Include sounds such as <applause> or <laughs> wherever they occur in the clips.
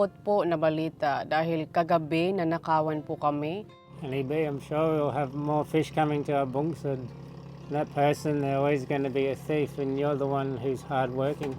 Malungkot po na balita dahil kagabi nanakawan po kami. And EB, I'm sure we'll have more fish coming to our bungsud. That person, they're always going to be a thief, and you're the one who's hardworking.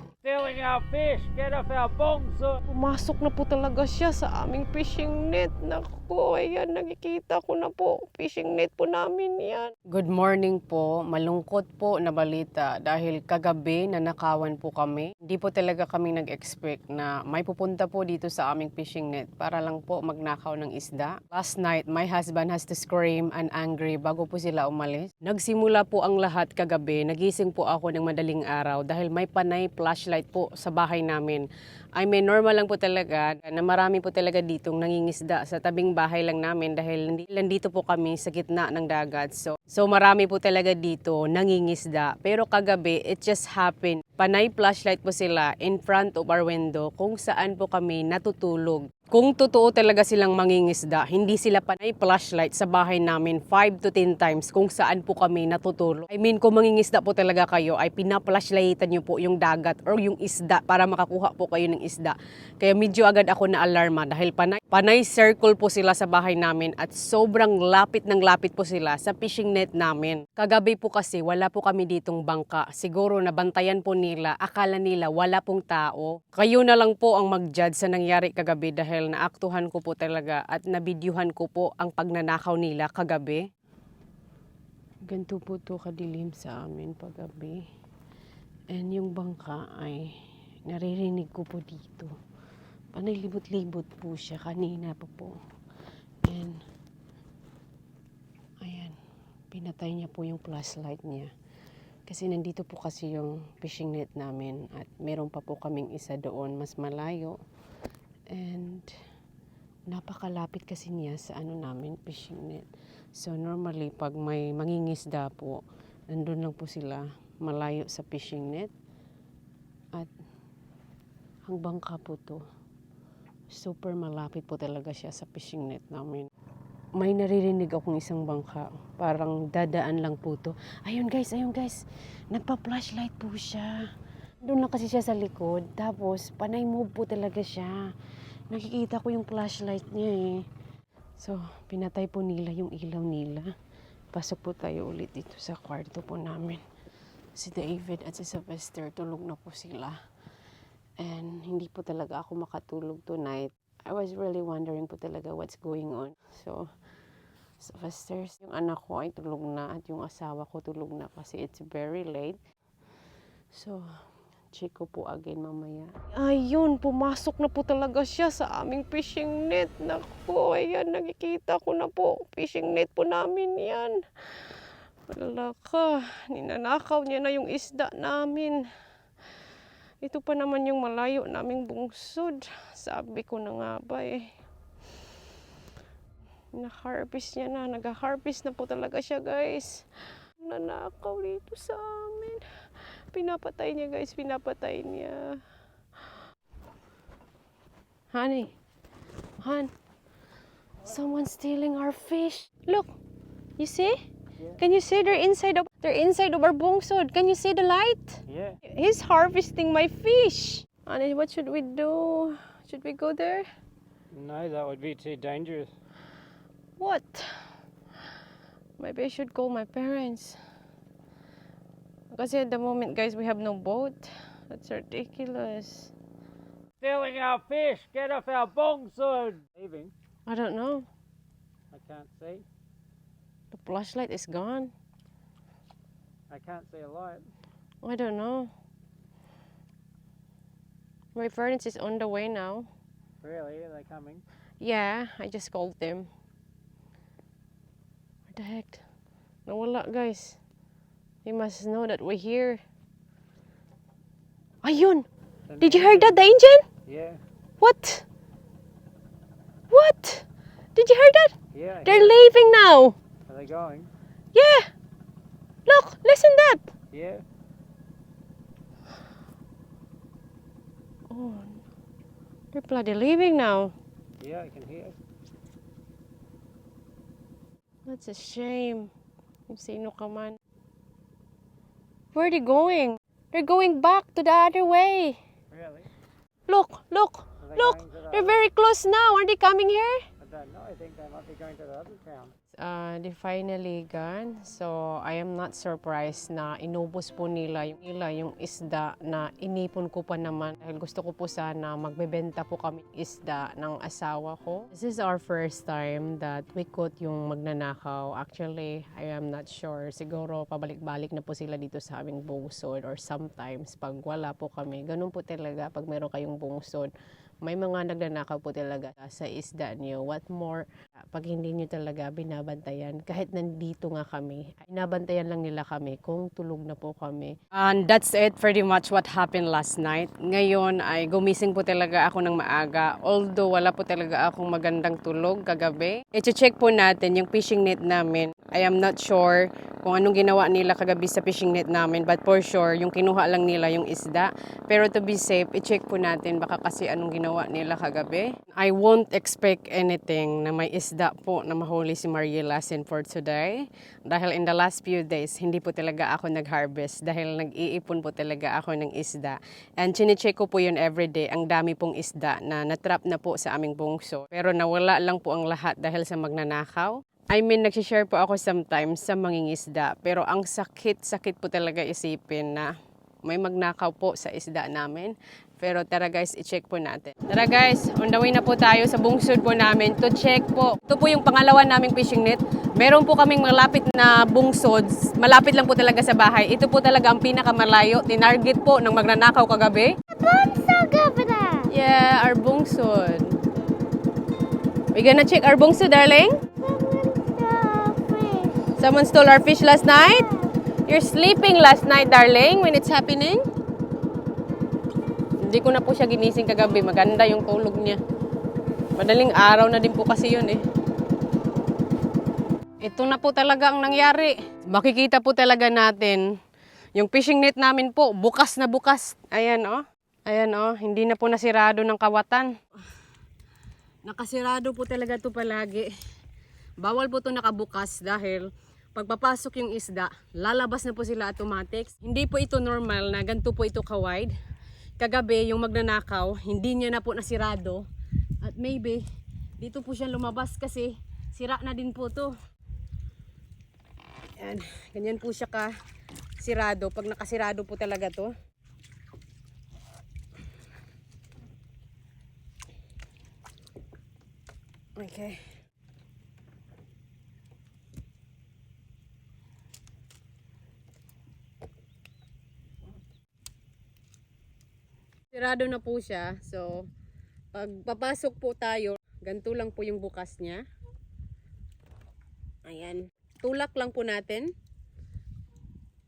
Stealing our fish! Get off our bungsud! Pumasok na po talaga siya sa aming fishing net. Naku, ayan, nakikita ko na po. Fishing net po namin yan. Good morning po. Malungkot po na balita dahil kagabi nanakawan po kami. Hindi po talaga kami nag-expect na may pupunta po dito sa aming fishing net para lang po magnakaw ng isda. Last night, my husband has to scream and angry bago po sila umalis. Nagsimula po ang lahat kagabi. Nagising po ako ng madaling araw dahil may panay flashlight po sa bahay namin. I mean, normal lang po talaga na marami po talaga ditong nangingisda sa tabing bahay lang namin dahil nandito po kami sa gitna ng dagat. So, so marami po talaga dito nangingisda. Pero kagabi, it just happened. Panay flashlight po sila in front of our window kung saan po kami natutulog. Kung totoo talaga silang mangingisda, hindi sila panay flashlight sa bahay namin 5 to 10 times kung saan po kami natutulog. I mean, kung mangingisda po talaga kayo, ay pinapflashlightan nyo po yung dagat or yung isda para makakuha po kayo ng isda. Kaya medyo agad ako na alarma dahil panay, panay circle po sila sa bahay namin at sobrang lapit ng lapit po sila sa fishing net namin. Kagabi po kasi wala po kami ditong bangka. Siguro nabantayan po nila, akala nila wala pong tao. Kayo na lang po ang mag-judge sa nangyari kagabi dahil naaktuhan ko po talaga at nabidyuhan ko po ang pagnanakaw nila kagabi. Ganito po to kadilim sa amin paggabi. And yung bangka ay naririnig ko po dito. Panay libot-libot po siya kanina pa po. And ayan, pinatay niya po yung flashlight niya. Kasi nandito po kasi yung fishing net namin at meron pa po kaming isa doon mas malayo. And napakalapit kasi niya sa ano namin fishing net. So normally pag may mangingisda po, nandun lang po sila malayo sa fishing net. Ang bangka po to, super malapit po talaga siya sa fishing net namin. May naririnig akong isang bangka. Parang dadaan lang po to. Ayun guys, ayun guys. Nagpa-flashlight po siya. Doon lang kasi siya sa likod. Tapos, panay move po talaga siya. Nakikita ko yung flashlight niya eh. So, pinatay po nila yung ilaw nila. Pasok po tayo ulit dito sa kwarto po namin. Si David at si Sylvester, tulog na po sila. And hindi po talaga ako makatulog tonight. I was really wondering po talaga what's going on. So, Sylvester, yung anak ko ay tulog na at yung asawa ko tulog na kasi it's very late. So, check ko po again mamaya. Ayun, pumasok na po talaga siya sa aming fishing net. Naku, ayan, nakikita ko na po. Fishing net po namin yan. Wala ka, ninanakaw niya na yung isda namin. Ito pa naman yung malayo naming bungsod. Sabi ko na nga ba eh. Na-harvest niya na. Nag-harvest na po talaga siya guys. Nanakaw dito sa amin. Pinapatay niya guys, pinapatay niya. Honey, hon, someone's stealing our fish. Look, you see? Can you see they're inside of they're inside of our bungsod? Can you see the light? Yeah. He's harvesting my fish. And what should we do? Should we go there? No, that would be too dangerous. What? Maybe I should call my parents. Because at the moment, guys, we have no boat. That's ridiculous. Stealing our fish! Get off our bungsud! Leaving? I don't know. I can't see. The flashlight is gone. I can't see a light. I don't know. My parents is on the way now. Really? Are they coming? Yeah, I just called them. What the heck? No Nawala, guys. They must know that we're here. Ayun! Did you hear that, the engine? Yeah. What? What? Did you hear that? Yeah. They're leaving now. Are they going? Yeah. Look, listen that. Yeah. Oh, they're bloody leaving now. Yeah, I can hear. That's a shame. Yung sino ka man. Where are they going? They're going back to the other way. Really? Look, look. Look, the they're very close now. Aren't they coming here? I don't know. I think they might be going to the other town. Uh, they finally gone. So, I am not surprised na inubos po nila yung, nila yung isda na inipon ko pa naman. Dahil gusto ko po sana magbebenta po kami isda ng asawa ko. This is our first time that we caught yung magnanakaw. Actually, I am not sure. Siguro pabalik-balik na po sila dito sa aming bungsod or sometimes pag wala po kami. Ganun po talaga pag meron kayong bungsod. May mga nagnanakaw po talaga sa isda niyo. What more, pag hindi niyo talaga binabantayan, kahit nandito nga kami, binabantayan lang nila kami kung tulog na po kami. And that's it pretty much what happened last night. Ngayon ay gumising po talaga ako ng maaga. Although wala po talaga akong magandang tulog kagabi. I-check po natin yung fishing net namin. I am not sure kung anong ginawa nila kagabi sa fishing net namin. But for sure, yung kinuha lang nila yung isda. Pero to be safe, i-check po natin baka kasi anong ginawa nila kagabi. I won't expect anything na may isda po na mahuli si Maria Lassen for today. Dahil in the last few days, hindi po talaga ako nag-harvest dahil nag-iipon po talaga ako ng isda. And chinecheck ko po yun everyday. Ang dami pong isda na natrap na po sa aming bungso. Pero nawala lang po ang lahat dahil sa magnanakaw. I mean, nagsishare po ako sometimes sa mangingisda. Pero ang sakit-sakit po talaga isipin na may magnakaw po sa isda namin. Pero tara guys, i-check po natin. Tara guys, on the way na po tayo sa bungsod po namin to check po. Ito po yung pangalawa naming fishing net. Meron po kaming malapit na bungsod. Malapit lang po talaga sa bahay. Ito po talaga ang pinakamalayo. Tinarget po ng magnanakaw kagabi. Yeah, our bungsod. We gonna check our bungsod, darling? Someone stole our fish last night? You're sleeping last night, darling, when it's happening? Hindi ko na po siya ginising kagabi. Maganda yung tulog niya. Madaling araw na din po kasi yun eh. Ito na po talaga ang nangyari. Makikita po talaga natin yung fishing net namin po, bukas na bukas. Ayan oh. Ayan oh, hindi na po nasirado ng kawatan. Nakasirado po talaga to palagi. Bawal po to nakabukas dahil pagpapasok yung isda, lalabas na po sila automatics. Hindi po ito normal na ganito po ito ka-wide. Kagabi, yung magnanakaw, hindi niya na po nasirado. At maybe, dito po siya lumabas kasi sira na din po to. Yan, ganyan po siya ka sirado. Pag nakasirado po talaga to. Okay. Sirado na po siya. So, pag papasok po tayo, ganito lang po yung bukas niya. Ayan. Tulak lang po natin.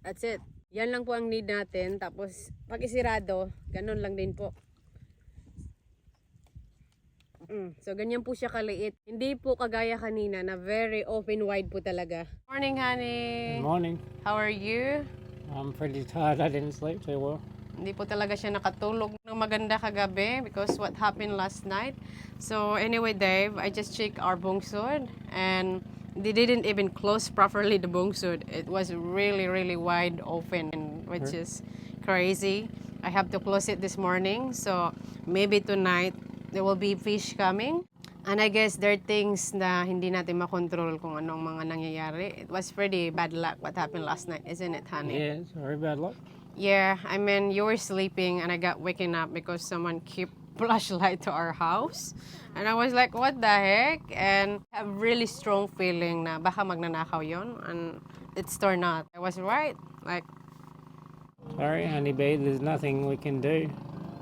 That's it. Yan lang po ang need natin. Tapos, pag isirado, ganun lang din po. Mm, so, ganyan po siya kaliit. Hindi po kagaya kanina na very open wide po talaga. Morning, honey. Good morning. How are you? I'm pretty tired. I didn't sleep too well. Hindi po talaga siya nakatulog ng maganda kagabi because what happened last night. So anyway, Dave, I just checked our bungsod and they didn't even close properly the bungsod. It was really, really wide open, which is crazy. I have to close it this morning. So maybe tonight there will be fish coming. And I guess there are things na hindi natin makontrol kung anong mga nangyayari. It was pretty bad luck what happened last night, isn't it, honey? Yeah, it's very bad luck. Yeah, I mean, you were sleeping and I got waken up because someone kept <laughs> flashlight to our house. And I was like, what the heck? And I have really strong feeling na baka magnanakaw yon and it's turned out. I was right. Like, Sorry, honeybee. There's nothing we can do.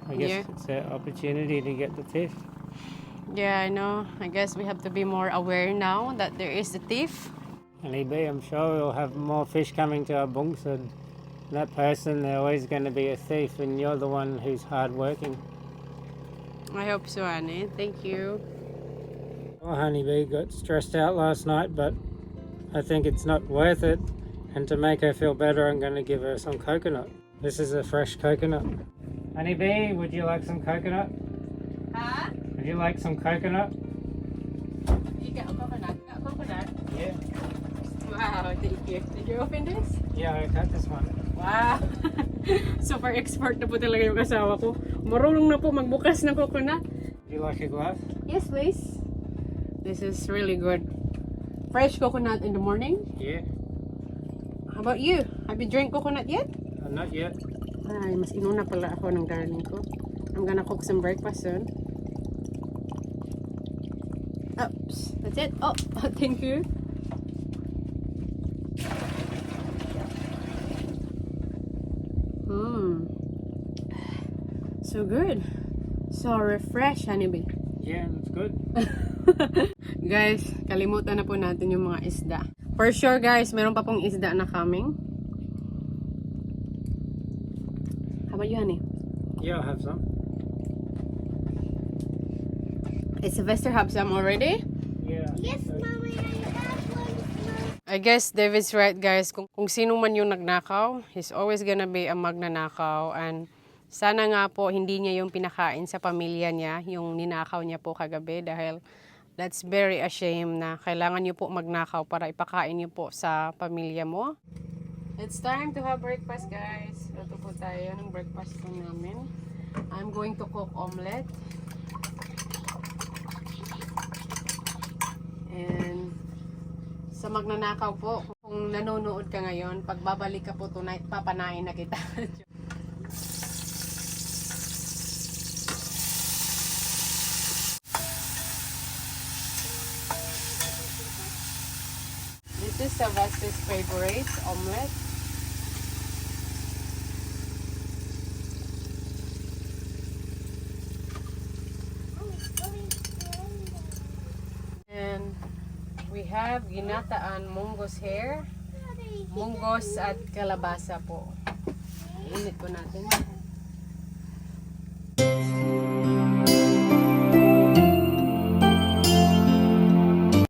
I guess Yeah. it's an opportunity to get the thief. yeah, I know. I guess we have to be more aware now that there is a thief. Honeybee, I'm sure we'll have more fish coming to our bungsod. That person, they're always going to be a thief, and you're the one who's hardworking. I hope so, Annie. Thank you. Well, Honeybee got stressed out last night, but I think it's not worth it. And to make her feel better, I'm going to give her some coconut. This is a fresh coconut. Honeybee, would you like some coconut? Ha? Would you like some coconut? You got coconut? Got coconut? Yeah. Wow, thank you. Did you open this? Yeah, I got this one. Wow! <laughs> Super expert na po talaga yung asawa ko. Marunong na po magbukas ng coconut. You like a glass? Yes, please. This is really good. Fresh coconut in the morning. Yeah. How about you? Have you drank coconut yet? Uh, not yet. Ay, mas inuna pala ako ng darling ko. I'm gonna cook some breakfast soon. Oops, that's it. Oh, <laughs> thank you. Hmm. So good. So refresh, honeybee. Yeah, that's good. <laughs> guys, kalimutan na po natin yung mga isda. For sure guys, meron pa pong isda na coming. How about you, honey? Yeah, I'll have some. Is Sylvester have some already? Yeah. Yes, Mommy, I have one. I guess David's right guys. Kung, kung sino man yung nagnakaw, he's always gonna be a magnanakaw. And sana nga po hindi niya yung pinakain sa pamilya niya, yung ninakaw niya po kagabi dahil that's very ashamed na kailangan niyo po magnakaw para ipakain niyo po sa pamilya mo. It's time to have breakfast guys. Luto po tayo ng breakfast po namin. I'm going to cook omelette. And sa magnanakaw po, kung nanonood ka ngayon, pagbabalik ka po tonight, papanain na kita. <laughs> Sylvester's favorite, omelette. And we have ginataan munggos hair, munggos at kalabasa po. Init po natin.